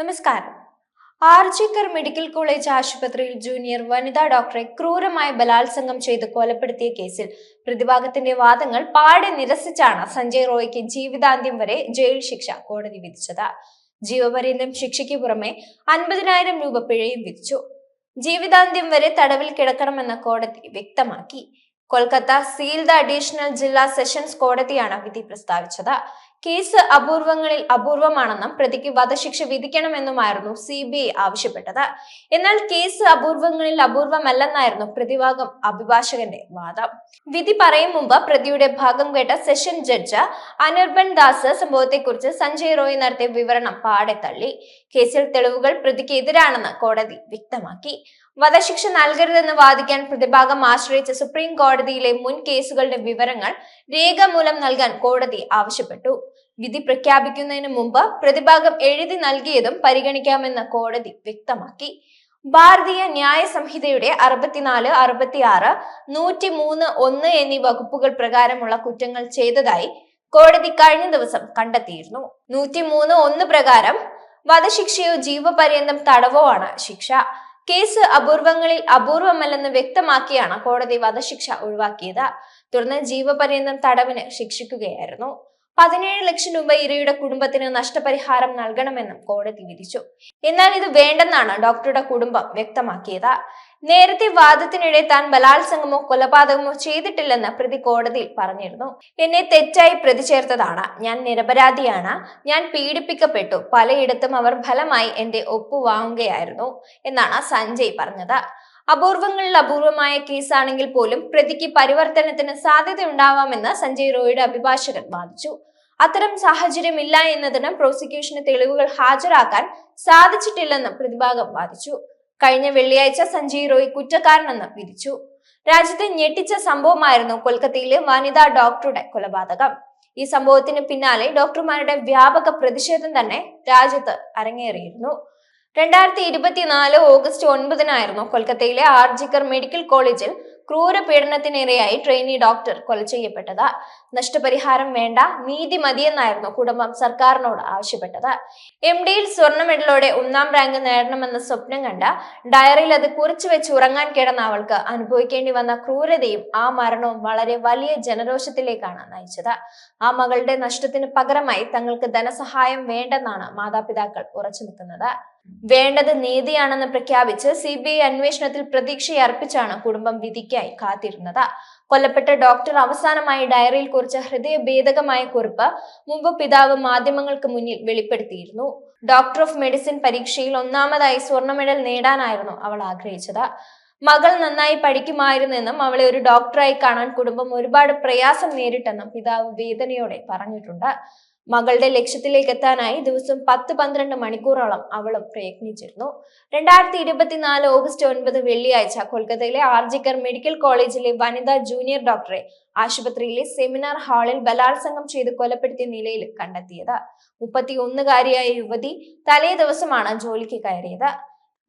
നമസ്കാരം. RG Kar medical college ആശുപത്രിയിൽ junior വനിതാ ഡോക്ടറെ ക്രൂരമായി ബലാത്സംഗം ചെയ്ത് കൊലപ്പെടുത്തിയ കേസിൽ പ്രതിഭാഗത്തിന്റെ വാദങ്ങൾ പാടെ നിരസിച്ചാണ് സഞ്ജയ് റോയ്ക്ക് ജീവിതാന്ത്യം വരെ ജയിൽ ശിക്ഷ കോടതി വിധിച്ചത്. ജീവപര്യന്തം ശിക്ഷയ്ക്ക് പുറമെ അൻപതിനായിരം രൂപ പിഴയും വിധിച്ചു. ജീവിതാന്ത്യം വരെ തടവിൽ കിടക്കണമെന്ന കോടതി വ്യക്തമാക്കി. കൊൽക്കത്ത സീൽഡ് അഡീഷണൽ ജില്ലാ സെഷൻസ് കോടതിയാണ് വിധി പ്രസ്താവിച്ചത്. കേസ് അപൂർവങ്ങളിൽ അപൂർവമാണെന്നും പ്രതിക്ക് വധശിക്ഷ വിധിക്കണമെന്നുമായിരുന്നു സി ബി ഐ ആവശ്യപ്പെട്ടത്. എന്നാൽ കേസ് അപൂർവങ്ങളിൽ അപൂർവമല്ലെന്നായിരുന്നു പ്രതിഭാഗം അഭിഭാഷകന്റെ വാദം. വിധി പറയും മുമ്പ് പ്രതിയുടെ ഭാഗം കേട്ട സെഷൻ ജഡ്ജ് അനിർബൻ ദാസ് സംഭവത്തെക്കുറിച്ച് സഞ്ജയ് റോയ് നടത്തിയ വിവരണം പാടെ തള്ളി. കേസിൽ തെളിവുകൾ പ്രതിക്ക് എതിരാണെന്ന് കോടതി വ്യക്തമാക്കി. വധശിക്ഷ നൽകരുതെന്ന് വാദിക്കാൻ പ്രതിഭാഗം ആശ്രയിച്ച സുപ്രീം കോടതിയിലെ മുൻ കേസുകളുടെ വിവരങ്ങൾ രേഖമൂലം നൽകാൻ കോടതി ആവശ്യപ്പെട്ടു. വിധി പ്രഖ്യാപിക്കുന്നതിന് മുമ്പ് പ്രതിഭാഗം എഴുതി നൽകിയതും പരിഗണിക്കാമെന്ന് കോടതി വ്യക്തമാക്കി. ഭാരതീയ ന്യായ സംഹിതയുടെ അറുപത്തിനാല് അറുപത്തിയാറ് നൂറ്റി മൂന്ന് ഒന്ന് എന്നീ വകുപ്പുകൾ പ്രകാരമുള്ള കുറ്റങ്ങൾ ചെയ്തതായി കോടതി കഴിഞ്ഞ ദിവസം കണ്ടെത്തിയിരുന്നു. നൂറ്റി മൂന്ന് ഒന്ന് പ്രകാരം വധശിക്ഷയോ ജീവപര്യന്തം തടവോ ആണ് ശിക്ഷ. കേസ് അപൂർവങ്ങളിൽ അപൂർവമല്ലെന്ന് വ്യക്തമാക്കിയാണ് കോടതി വധശിക്ഷ ഒഴിവാക്കിയത്. തുടർന്ന് ജീവപര്യന്തം തടവിന് ശിക്ഷിക്കുകയായിരുന്നു. പതിനേഴ് ലക്ഷം രൂപ ഇരയുടെ കുടുംബത്തിന് നഷ്ടപരിഹാരം നൽകണമെന്നും കോടതി വിധിച്ചു. എന്നാൽ ഇത് വേണ്ടെന്നാണ് ഡോക്ടറുടെ കുടുംബം വ്യക്തമാക്കിയത്. നേരത്തെ വാദത്തിനിടെ താൻ ബലാത്സംഗമോ കൊലപാതകമോ ചെയ്തിട്ടില്ലെന്ന് പ്രതി കോടതിയിൽ പറഞ്ഞിരുന്നു. എന്നെ തെറ്റായി പ്രതി ചേർത്തതാണ്. ഞാൻ നിരപരാധിയാണ്. ഞാൻ പീഡിപ്പിക്കപ്പെട്ടു. പലയിടത്തും അവർ ഫലമായി എന്റെ ഒപ്പു വാങ്ങുകയായിരുന്നു എന്നാണ് സഞ്ജയ് പറഞ്ഞത്. അപൂർവങ്ങളിൽ അപൂർവമായ കേസാണെങ്കിൽ പോലും പ്രതിക്ക് പരിവർത്തനത്തിന് സാധ്യതയുണ്ടാവാമെന്ന് സഞ്ജയ് റോയുടെ അഭിഭാഷകൻ വാദിച്ചു. അത്തരം സാഹചര്യമില്ല എന്നതിന് പ്രോസിക്യൂഷന് തെളിവുകൾ ഹാജരാക്കാൻ സാധിച്ചിട്ടില്ലെന്ന് പ്രതിഭാഗം വാദിച്ചു. കഴിഞ്ഞ വെള്ളിയാഴ്ച സഞ്ജയ് റോയ് കുറ്റക്കാരനെന്ന് വിധിച്ചു. രാജ്യത്തെ ഞെട്ടിച്ച സംഭവമായിരുന്നു കൊൽക്കത്തയിലെ വനിതാ ഡോക്ടറുടെ കൊലപാതകം. ഈ സംഭവത്തിന് പിന്നാലെ ഡോക്ടർമാരുടെ വ്യാപക പ്രതിഷേധം തന്നെ രാജ്യത്ത് അരങ്ങേറിയിരുന്നു. രണ്ടായിരത്തി ഇരുപത്തിനാല് ഓഗസ്റ്റ് ഒൻപതിനായിരുന്നു കൊൽക്കത്തയിലെ ആർജിക്കർ മെഡിക്കൽ കോളേജിൽ ക്രൂരപീഡനത്തിനിരയായി ട്രെയിനി ഡോക്ടർ കൊല ചെയ്യപ്പെട്ടത്. നഷ്ടപരിഹാരം വേണ്ട നീതി മതിയെന്നായിരുന്നു കുടുംബം സർക്കാരിനോട് ആവശ്യപ്പെട്ടത്. എം ഡിയിൽ സ്വർണ മെഡലോടെ ഒന്നാം റാങ്ക് നേടണമെന്ന സ്വപ്നം കണ്ട ഡയറിയിൽ അത് കുറിച്ചു വെച്ച് ഉറങ്ങാൻ കിടന്ന അവൾക്ക് അനുഭവിക്കേണ്ടി വന്ന ക്രൂരതയും ആ മരണവും വളരെ വലിയ ജനരോഷത്തിലേക്കാണ് നയിച്ചത്. ആ മകളുടെ നഷ്ടത്തിന് പകരമായി തങ്ങൾക്ക് ധനസഹായം വേണ്ടെന്നാണ് മാതാപിതാക്കൾ ഉറച്ചു നിൽക്കുന്നത്. വേണ്ടത് നീതിയാണെന്ന് പ്രഖ്യാപിച്ച് സി ബി ഐ അന്വേഷണത്തിൽ പ്രതീക്ഷയർപ്പിച്ചാണ് കുടുംബം വിധിക്കായി കാത്തിരുന്നത്. കൊല്ലപ്പെട്ട ഡോക്ടർ അവസാനമായി ഡയറിയിൽ കുറിച്ച ഹൃദയഭേദകമായ കുറിപ്പ് മുമ്പ് പിതാവ് മാധ്യമങ്ങൾക്ക് മുന്നിൽ വെളിപ്പെടുത്തിയിരുന്നു. ഡോക്ടർ ഓഫ് മെഡിസിൻ പരീക്ഷയിൽ ഒന്നാമതായി സ്വർണ മെഡൽ നേടാനായിരുന്നു അവൾ ആഗ്രഹിച്ചത്. മകൾ നന്നായി പഠിക്കുമായിരുന്നെന്നും അവളെ ഒരു ഡോക്ടറായി കാണാൻ കുടുംബം ഒരുപാട് പ്രയാസം നേരിട്ടെന്നും പിതാവ് വേദനയോടെ പറഞ്ഞിട്ടുണ്ട്. മകളുടെ ലക്ഷ്യത്തിലേക്ക് എത്താനായി ദിവസം പത്ത് പന്ത്രണ്ട് മണിക്കൂറോളം അവളും പ്രയത്നിച്ചിരുന്നു. രണ്ടായിരത്തി ഇരുപത്തിനാല് ഓഗസ്റ്റ് ഒൻപത് വെള്ളിയാഴ്ച കൊൽക്കത്തയിലെ ആർജിക്കർ മെഡിക്കൽ കോളേജിലെ വനിതാ ജൂനിയർ ഡോക്ടറെ ആശുപത്രിയിലെ സെമിനാർ ഹാളിൽ ബലാത്സംഗം ചെയ്ത് കൊലപ്പെടുത്തിയ നിലയിൽ കണ്ടെത്തിയത്. മുപ്പത്തി ഒന്നുകാരിയായ യുവതി തലേ ദിവസമാണ് ജോലിക്ക് കയറിയത്.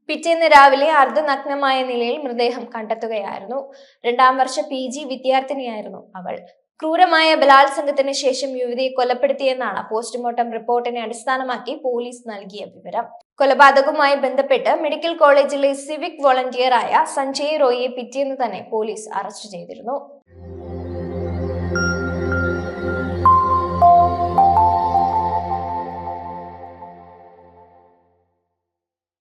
പിറ്റേന്ന് രാവിലെ അർദ്ധനഗ്നമായ നിലയിൽ മൃതദേഹം കണ്ടെത്തുകയായിരുന്നു. രണ്ടാം വർഷ പി ജി വിദ്യാർത്ഥിനിയായിരുന്നു അവൾ. ക്രൂരമായ ബലാത്സംഗത്തിന് ശേഷം യുവതിയെ കൊലപ്പെടുത്തിയെന്നാണ് പോസ്റ്റ്മോർട്ടം റിപ്പോർട്ടിനെ അടിസ്ഥാനമാക്കി പോലീസ് നൽകിയ വിവരം. കൊലപാതകവുമായി ബന്ധപ്പെട്ട് മെഡിക്കൽ കോളേജിലെ സിവിക് വോളണ്ടിയറായ സഞ്ജയ് റോയിയെ പിറ്റേന്ന് തന്നെ പോലീസ് അറസ്റ്റ് ചെയ്തിരുന്നു.